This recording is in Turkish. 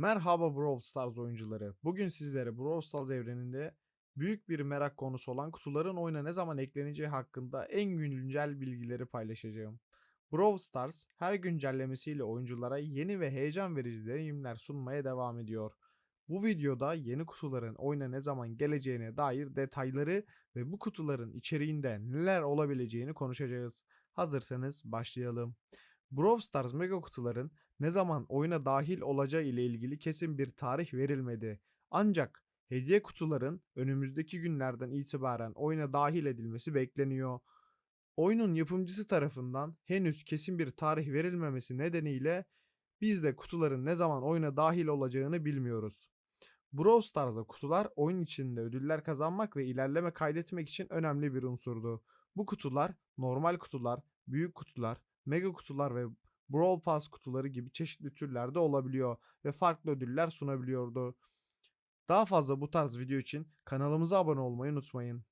Merhaba Brawl Stars oyuncuları. Bugün sizlere Brawl Stars evreninde büyük bir merak konusu olan kutuların oyuna ne zaman ekleneceği hakkında en güncel bilgileri paylaşacağım. Brawl Stars her güncellemesiyle oyunculara yeni ve heyecan verici deneyimler sunmaya devam ediyor. Bu videoda yeni kutuların oyuna ne zaman geleceğine dair detayları ve bu kutuların içeriğinde neler olabileceğini konuşacağız. Hazırsanız başlayalım. Brawl Stars mega kutuların ne zaman oyuna dahil olacağı ile ilgili kesin bir tarih verilmedi. Ancak hediye kutuların önümüzdeki günlerden itibaren oyuna dahil edilmesi bekleniyor. Oyunun yapımcısı tarafından henüz kesin bir tarih verilmemesi nedeniyle biz de kutuların ne zaman oyuna dahil olacağını bilmiyoruz. Brawl Stars'da kutular oyun içinde ödüller kazanmak ve ilerleme kaydetmek için önemli bir unsurdu. Bu kutular normal kutular, büyük kutular, mega kutular ve Brawl Pass kutuları gibi çeşitli türlerde olabiliyor ve farklı ödüller sunabiliyordu. Daha fazla bu tarz video için kanalımıza abone olmayı unutmayın.